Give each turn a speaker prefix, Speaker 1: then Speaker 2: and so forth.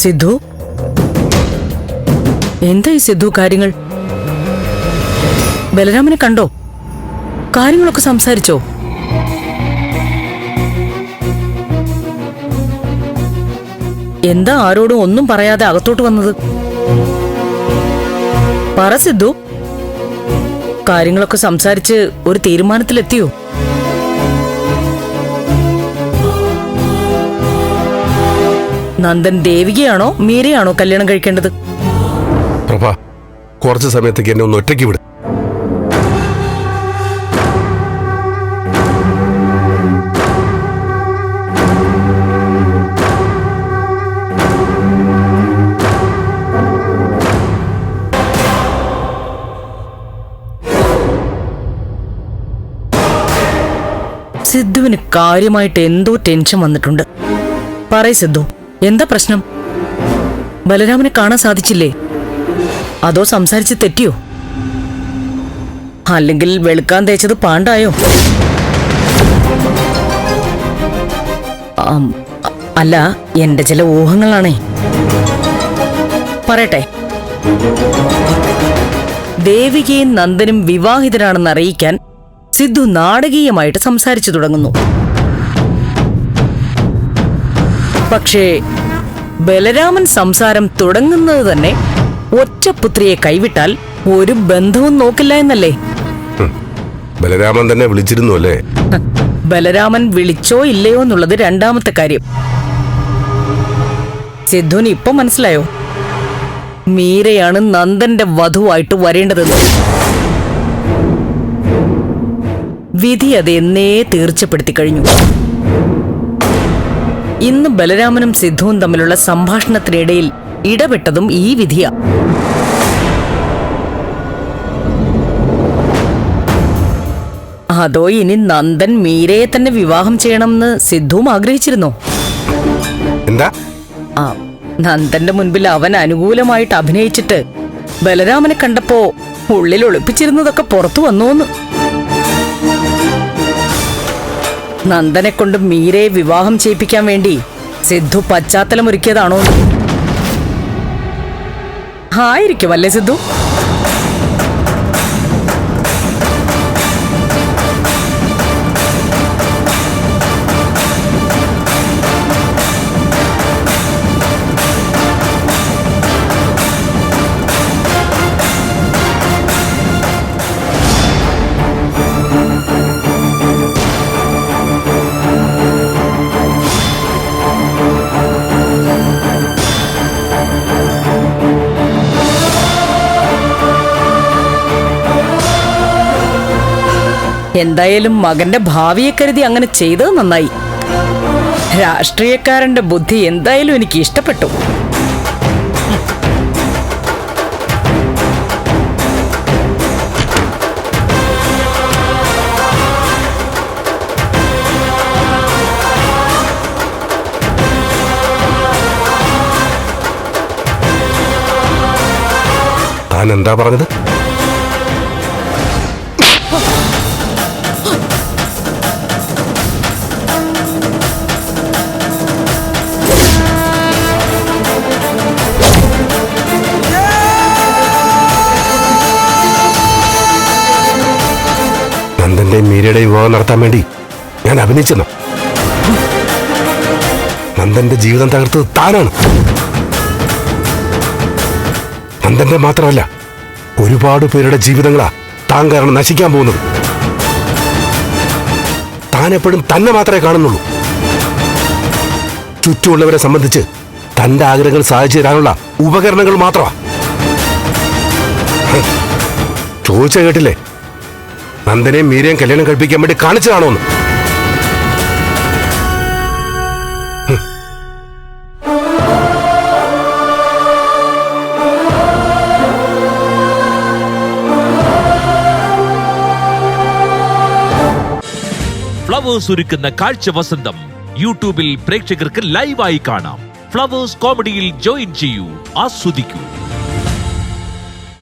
Speaker 1: സിദ്ധു? എന്താ ഈ സിദ്ധു കാര്യങ്ങൾ? ബലരാമനെ കണ്ടോ? കാര്യങ്ങളൊക്കെ സംസാരിച്ചോ? എന്താ ആരോടും ഒന്നും പറയാതെ അകത്തോട്ട് വന്നത്? പറ സിദ്ധു. കാര്യങ്ങളൊക്കെ സംസാരിച്ച് ഒരു തീരുമാനത്തിലെത്തിയോ? നന്ദൻ ദേവികയാണോ മീരയാണോ കല്യാണം കഴിക്കേണ്ടത്?
Speaker 2: പ്രഭാ കുറച്ച് സമയത്തേക്ക് എന്നെ ഒന്ന് ഒറ്റയ്ക്ക് വിട്.
Speaker 1: സിദ്ധുവിന് കാര്യമായിട്ട് എന്തോ ടെൻഷൻ വന്നിട്ടുണ്ട്. പറയ് സിദ്ധു. എന്താ പ്രശ്നം? ബലരാമനെ കാണാൻ സാധിച്ചില്ലേ? അതോ സംസാരിച്ച് തെറ്റിയോ? അല്ലെങ്കിൽ വെളുക്കാൻ തേച്ചത് പാണ്ടായോ? അല്ല എന്റെ ചില ഊഹങ്ങളാണേ. പറയട്ടെ. ദേവികയും നന്ദനും വിവാഹിതരാണെന്ന് അറിയിക്കാൻ സിദ്ധു നാടകീയമായിട്ട് സംസാരിച്ചു തുടങ്ങുന്നു. പക്ഷേ ബലരാമൻ സംസാരം തുടങ്ങുന്നത് തന്നെ ഒറ്റപുത്രിയെ കൈവിട്ടാൽ ഒരു ബന്ധവും നോക്കില്ല എന്നല്ലേ?
Speaker 2: ബലരാമൻ തന്നെ വിളിച്ചിരുന്നു അല്ലേ?
Speaker 1: ബലരാമൻ വിളിച്ചോ ഇല്ലയോ എന്നുള്ളത് രണ്ടാമത്തെ കാര്യം. സിദ്ധുവിന് ഇപ്പൊ മനസ്സിലായോ? മീരയാണ് നന്ദന്റെ വധുവായിട്ട് വരേണ്ടതെന്ന്. വിധി അതെന്നേ തീർച്ചപ്പെടുത്തി കഴിഞ്ഞു. ഇന്ന് ബലരാമനും സിദ്ധുവും തമ്മിലുള്ള സംഭാഷണത്തിനിടയിൽ ഇടപെട്ടതും ഈ വിധിയാ. അതോ ഇനി നന്ദൻ മീരയെ തന്നെ വിവാഹം ചെയ്യണമെന്ന് സിദ്ധുവും ആഗ്രഹിച്ചിരുന്നോ?
Speaker 2: എന്താ?
Speaker 1: ആ നന്ദന്റെ മുൻപിൽ അവൻ അനുകൂലമായിട്ട് അഭിനയിച്ചിട്ട് ബലരാമനെ കണ്ടപ്പോ ഉള്ളിൽ ഒളിപ്പിച്ചിരുന്നതൊക്കെ പുറത്തു വന്നോന്ന്. നന്ദനെ കൊണ്ട് മീരയെ വിവാഹം ചെയ്യിപ്പിക്കാൻ വേണ്ടി സിദ്ധു പശ്ചാത്തലം ഒരുക്കിയതാണോ ആയിരിക്കും അല്ലേ സിദ്ധു? എന്തായാലും മകന്റെ ഭാവിയെ കരുതി അങ്ങനെ ചെയ്തത് നന്നായി. രാഷ്ട്രീയക്കാരന്റെ ബുദ്ധി എന്തായാലും എനിക്ക് ഇഷ്ടപ്പെട്ടു.
Speaker 2: താൻ എന്താ പറഞ്ഞത്? നന്ദന്റെയും മീരയുടെയും വിവാഹം നടത്താൻ വേണ്ടി ഞാൻ അഭിനയിച്ചെന്നു? നന്ദന്റെ ജീവിതം തകർത്തത് താനാണ്. നന്ദന്റെ മാത്രമല്ല ഒരുപാട് പേരുടെ ജീവിതങ്ങളാ താൻ കാരണം നശിക്കാൻ പോകുന്നത്. താൻ എപ്പോഴും തന്നെ മാത്രമേ കാണുന്നുള്ളൂ. ചുറ്റുമുള്ളവരെ സംബന്ധിച്ച് തന്റെ ആഗ്രഹങ്ങൾ സാധിച്ചു തരാനുള്ള ഉപകരണങ്ങൾ മാത്രമാ. ചോദിച്ച കേട്ടില്ലേ? നന്ദനെയും മീരയും കല്യാണം കഴിപ്പിക്കാൻ വേണ്ടി കാണിച്ചതാണോ എന്ന്.
Speaker 3: ഫ്ലവേഴ്സ് ഒരുക്കുന്ന കാഴ്ച വസന്തം യൂട്യൂബിൽ പ്രേക്ഷകർക്ക് ലൈവായി കാണാം. ഫ്ലവേഴ്സ് കോമഡിയിൽ ജോയിൻ ചെയ്യൂ ആസ്വദിക്കൂ.